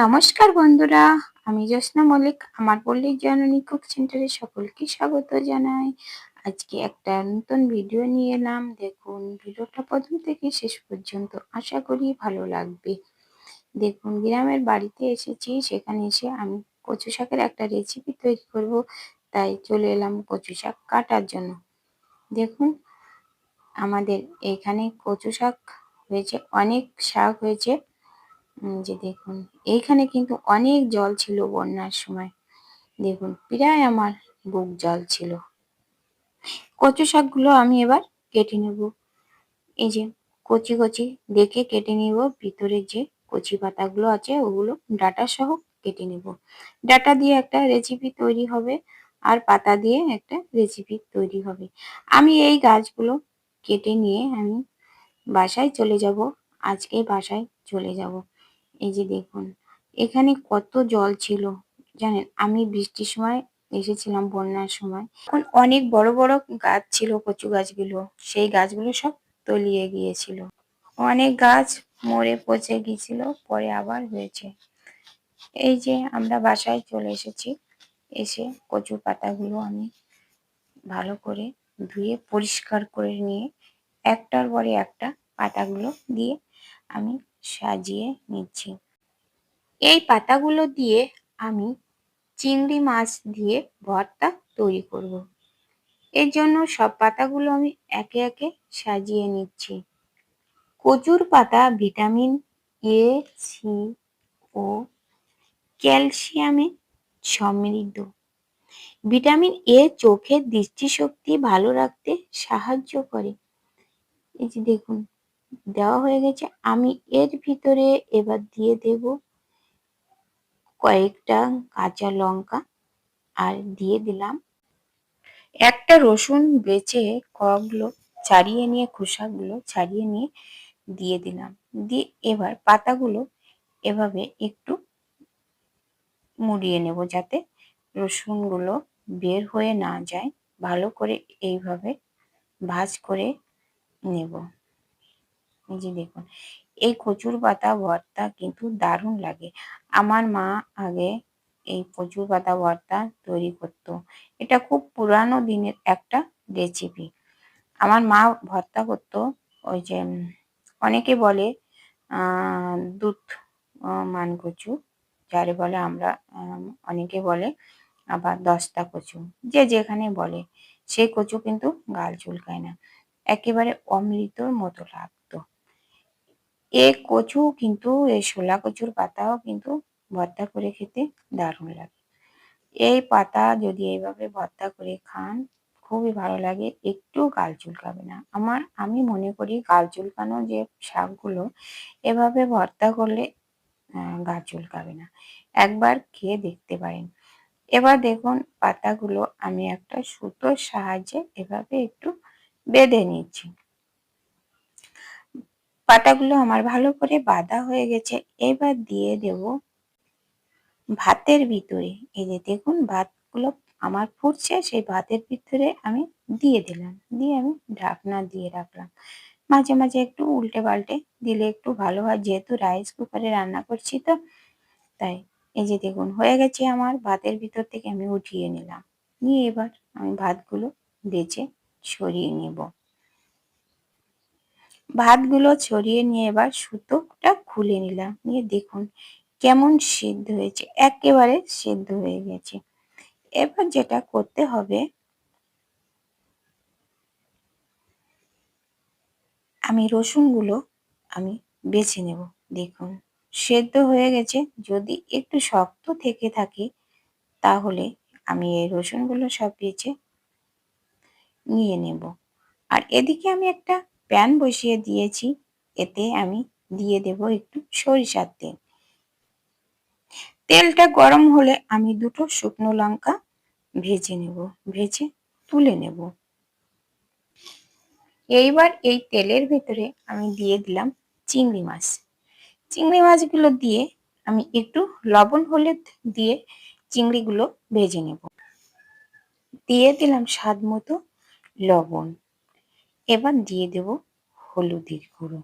নমস্কার বন্ধুরা, আমি জ্যোৎস্না মল্লিক, আমার পল্লিক জননী কুক সেন্টারে সকলকে স্বাগত জানাই। আজকে একটা নতুন ভিডিও নিয়ে এলাম। দেখুন, ভিডিওটা প্রথম থেকে শেষ পর্যন্ত আশা করি ভালো লাগবে। দেখুন, গ্রামের বাড়িতে এসেছি, সেখানে এসে আমি কচু শাকের একটা রেসিপি তৈরি করব, তাই চলে এলাম কচু শাক কাটার জন্য। দেখুন, আমাদের এখানে কচু শাক হয়েছে, অনেক শাক হয়েছে। যে দেখুন, এইখানে কিন্তু অনেক জল ছিল বন্যার সময়। দেখুন, প্রায় আমার বুক জল ছিল। কচু শাকগুলো আমি এবার কেটে নেব। এই যে কচি কচি দেখে কেটে নিব, ভিতরে যে কচি পাতাগুলো আছে, ওগুলো ডাটা সহ কেটে নেব। ডাটা দিয়ে একটা রেসিপি তৈরি হবে আর পাতা দিয়ে একটা রেসিপি তৈরি হবে। আমি এই গাছগুলো কেটে নিয়ে আমি বাসায় চলে যাব। আজকে বাসায় চলে যাব। এই যে দেখুন, এখানে কত জল ছিল, জানেন? আমি বৃষ্টির সময় এসেছিলাম, বন্যার সময়। এখন অনেক বড় বড় গাছ ছিল, কচু গাছগুলো। সেই গাছগুলো সব তলিয়ে গিয়েছিল। অনেক গাছ মরে পচে গিয়েছিল, পরে আবার হয়েছে। এই যে আমরা বাসায় চলে এসেছি, এসে কচু পাতাগুলো আমি ভালো করে ধুয়ে, পরিষ্কার করে নিয়ে একটার পরে একটা পাতাগুলো দিয়ে আমি সাজিয়ে নিচ্ছি। এই পাতাগুলো দিয়ে আমি চিংড়ি মাছ দিয়ে ভর্তা তৈরি করব। এর জন্য সব পাতাগুলো আমি একে একে সাজিয়ে নিচ্ছি। কচুর পাতা ভিটামিন এ সি ও ক্যালসিয়ামে সমৃদ্ধ। ভিটামিন এ চোখের দৃষ্টিশক্তি ভালো রাখতে সাহায্য করে। এই যে দেখুন দেওয়া হয়ে গেছে। আমি এর ভিতরে এবার দিয়ে দেব কয়েকটা কাঁচা লঙ্কা আর দিয়ে দিলাম একটা রসুন বেচে কগুলো ছাড়িয়ে নিয়ে, খোসাগুলো ছাড়িয়ে নিয়ে দিয়ে দিলাম। দিয়ে এবার পাতাগুলো এভাবে একটু মুড়িয়ে নেব যাতে রসুনগুলো বের হয়ে না যায়। ভালো করে এইভাবে ভাজ করে নেব। এই যে দেখুন, এই কচুর পাতা ভর্তা কিন্তু দারুণ লাগে। আমার মা আগে এই কচুর পাতা ভর্তা তৈরি করত। এটা খুব পুরানো দিনের একটা রেসিপি আমার মা ভর্তা করতো ওই যে অনেকে বলে দুধ মান কচু। যারে বলে আমরা অনেকে বলে আবার দস্তা কচু। যে যেখানে বলে সেই কচু কিন্তু গাল চুলকায় না। একেবারে অমৃতর মতো লাগতো এ কচু কিন্তু এই শোলা কচুর পাতাও কিন্তু ভর্তা করে খেতে দারুণ লাগে। এই পাতা যদি এইভাবে ভর্তা করে খান, খুবই ভালো লাগে। একটু গাল চুলকাবে না। আমার, আমি মনে করি গাল চুলকানো যে শাকগুলো, এভাবে ভর্তা করলে গা চুলকাবে না। একবার খেয়ে দেখতে পারেন। এবার দেখুন পাতাগুলো, আমি একটা সুতোর সাহায্যে এভাবে একটু বেঁধে নিচ্ছি। পাতাগুলো আমার ভালো করে বাঁধা হয়ে গেছে। এবার দিয়ে দেব ভাতের ভিতরে। এই যে দেখুন, ভাতগুলো আমার ফুটছে, সেই ভাতের ভিতরে আমি দিয়ে দিলাম। দিয়ে আমি ঢাকনা দিয়ে রাখলাম। মাঝে মাঝে একটু উল্টে পাল্টে দিলে একটু ভালো হয়, যেহেতু রাইস কুকারে রান্না করছি তো। তাই এই যে দেখুন, হয়ে গেছে আমার ভাতের ভিতর থেকে আমি উঠিয়ে নিলাম। নিয়ে এবার আমি ভাতগুলো বেছে সরিয়ে নেব। ভাতগুলো ছড়িয়ে নিয়ে এবার সুতোটা খুলে নিলাম। নিয়ে দেখুন কেমন সিদ্ধ হয়েছে, একেবারে সিদ্ধ হয়ে গেছে। এবার যেটা করতে হবে, আমি রসুনগুলো আমি বেছে নেব। দেখুন, সেদ্ধ হয়ে গেছে। যদি একটু শক্ত থেকে থাকে, তাহলে আমি এই রসুনগুলো সব বেছে নিয়ে নেব। আর এদিকে আমি একটা প্যান বসিয়ে দিয়েছি। এতে আমি দিয়ে দেব একটু সরিষার তেল। তেলটা গরম হলে আমি দুটো শুকনো লঙ্কা ভেজে নেব, ভেজে তুলে নেব। এইবার এই তেলের ভেতরে আমি দিয়ে দিলাম চিংড়ি মাছ। চিংড়ি মাছগুলো দিয়ে আমি একটু লবণ হলুদ দিয়ে চিংড়িগুলো ভেজে নেব। দিয়ে দিলাম স্বাদ মতো লবণ। এবার দিয়ে দেব হলুদের গুঁড়ো।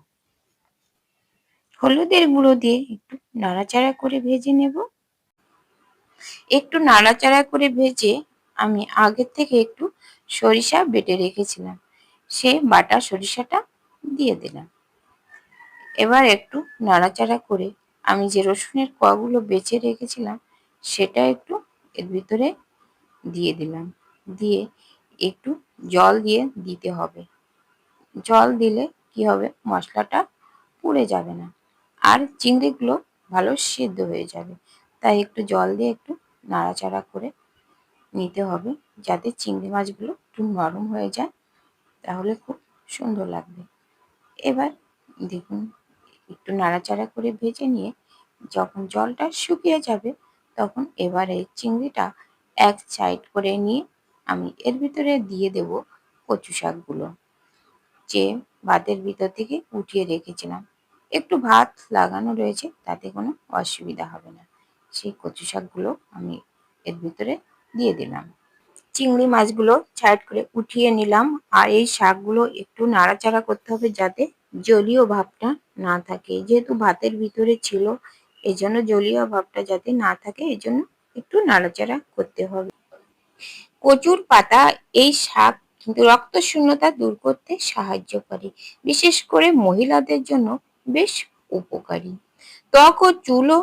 হলুদের গুঁড়ো দিয়ে একটু নাড়াচাড়া করে ভেজে নেব। একটু নাড়াচাড়া করে ভেজে আমি আগের থেকে একটু সরিষা বেটে রেখেছিলাম। সে বাটা সরিষাটা দিয়ে দিলাম। এবার একটু নাড়াচাড়া করে আমি যে রসুনের কোয়াগুলো বেছে রেখেছিলাম, সেটা একটু এর ভিতরে দিয়ে দিলাম। দিয়ে একটু জল দিয়ে দিতে হবে। জল দিলে কি হবে? মশলাটা পুড়ে যাবে না। আর চিংড়িগুলো ভালো সিদ্ধ হয়ে যাবে। তাই একটু জল দিয়ে একটু নাড়াচাড়া করে নিতে হবে যাতে চিংড়ি মাছগুলো একটু নরম হয়ে যায়। তাহলে খুব সুন্দর লাগবে। এবার দেখুন, একটু নাড়াচাড়া করে ভেজে নিয়ে যখন জলটা শুকিয়ে যাবে, তখন এবারে চিংড়িটা এক সাইড করে নিয়ে আমি এর ভিতরে দিয়ে দেব কচু শাকগুলো। যে ভাতের ভিতর থেকে উঠিয়ে রেখেছিলাম। একটু ভাত লাগানো রয়েছে, তাতে কোনো অসুবিধা হবে না। সেই কচু শাকগুলো আমি এর ভিতরে দিয়ে দিলাম। চিংড়ি মাছগুলো সাইড করে উঠিয়ে নিলাম, আর এই শাকগুলো একটু নাড়াচাড়া করতে হবে যাতে জলীয় ভাবটা না থাকে। যেহেতু ভাতের ভিতরে ছিল এই জন্য জলীয় ভাবটা যাতে না থাকে এই জন্য একটু নাড়াচাড়া করতে হবে। কচুর পাতা, এই শাক কিন্তু রক্ত শূন্যতা দূর করতে সাহায্য করে। বিশেষ করে মহিলাদের জন্য বেশ উপকারী। ত্বক ও চুলও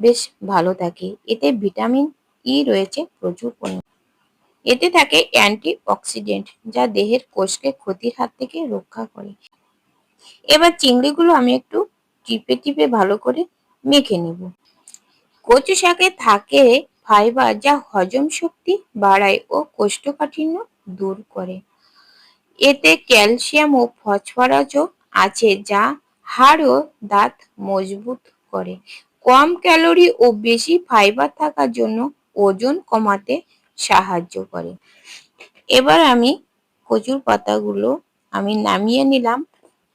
বেশ ভালো থাকে। এতে ভিটামিন ই রয়েছে প্রচুর পরিমাণে। এতে থাকে অ্যান্টি অক্সিডেন্ট যা দেহের কোষকে ক্ষতির হাত থেকে রক্ষা করে। এবার চিংড়িগুলো আমি একটু টিপে টিপে ভালো করে মেখে নেব। কচু শাকে থাকে ফাইবার যা হজম শক্তি বাড়ায় ও কোষ্ঠকাঠিন্য দূর করে। এতে ক্যালসিয়াম ও ফসফরাসও আছে যা হাড় ও দাঁত মজবুত করে। কম ক্যালোরি ও বেশি ফাইবার থাকার জন্য ওজন কমাতে সাহায্য করে। এবার আমি কচুর পাতাগুলো আমি নামিয়ে নিলাম,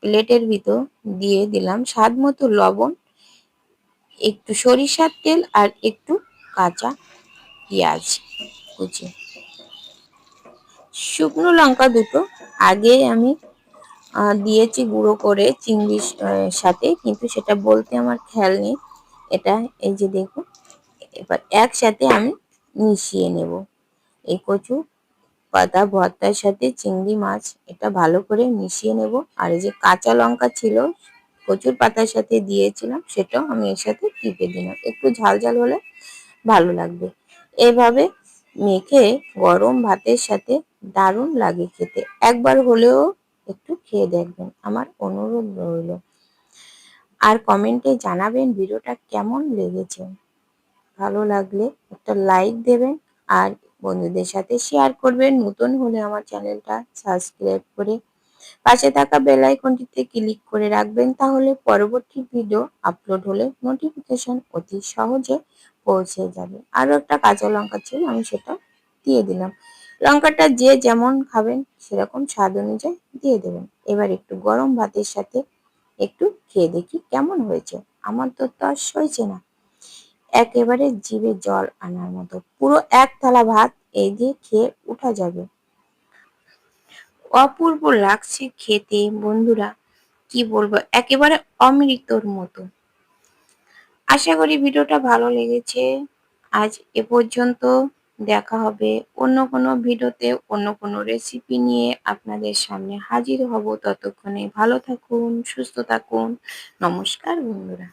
প্লেটের ভিতর দিয়ে দিলাম। স্বাদ মতো লবণ, একটু সরিষার তেল আর একটু কাঁচা পেঁয়াজ কুচি। শুকনো লঙ্কা দুটো। আগে আমি দিয়েছি গুঁড়ো করে চিংড়ির সাথে, কিন্তু সেটা বলতে আমার খেয়াল নেই। এটা এই যে দেখুন এবার একসাথে আমি মিশিয়ে নেব। এই কচু, পাতা, ভর্তার সাথে চিংড়ি, মাছ, এটা ভালো করে মিশিয়ে নেব। আর এই যে কাঁচা লঙ্কা ছিল, কচুর পাতার সাথে দিয়েছিলাম, সেটাও আমি এর সাথে টিপে দিলাম। একটু ঝাল ঝাল হলে ভালো লাগবে। এভাবে মেখে গরম ভাতের সাথে দারুণ লাগে খেতে। একবার হলেও একটু খেয়ে দেখবেন, আমার অনুরোধ রইল। আর কমেন্টে জানাবেন ভিডিওটা কেমন লেগেছে। ভালো লাগলে একটা লাইক দেবেন আর বন্ধুদের সাথে শেয়ার করবেন। নতুন হলে আমার চ্যানেলটা সাবস্ক্রাইব করে পাশে থাকা বেল আইকনটিতে ক্লিক করে রাখবেন, তাহলে পরবর্তী ভিডিও আপলোড হলে নোটিফিকেশন অতি সহজে পৌঁছে যাবে। আরও একটা কাঁচা লঙ্কা ছিল, আমি সেটা দিয়ে দিলাম। লঙ্কাটা যে যেমন খাবেন, সেরকম স্বাদ অনুযায়ী দিয়ে দেবেন। এবার একটু গরম ভাতের সাথে একটু খেয়ে দেখি কেমন হয়েছে। আমার তো তস হয়েছে না। একেবারে জিভে জল আনার মতো। পুরো এক থালা ভাত এই দিয়ে খেয়ে উঠা যাবে। অপূর্ব লাগছে খেতে, বন্ধুরা। কি বলব? একেবারে অমৃতর মতো। আশা করি ভিডিওটা ভালো লেগেছে। আজ এ পর্যন্ত দেখা হবে অন্য কোনো ভিডিওতে, অন্য কোনো রেসিপি নিয়ে আপনাদের সামনে হাজির হব। ততক্ষণে ভালো থাকুন, সুস্থ থাকুন। নমস্কার, বন্ধুরা।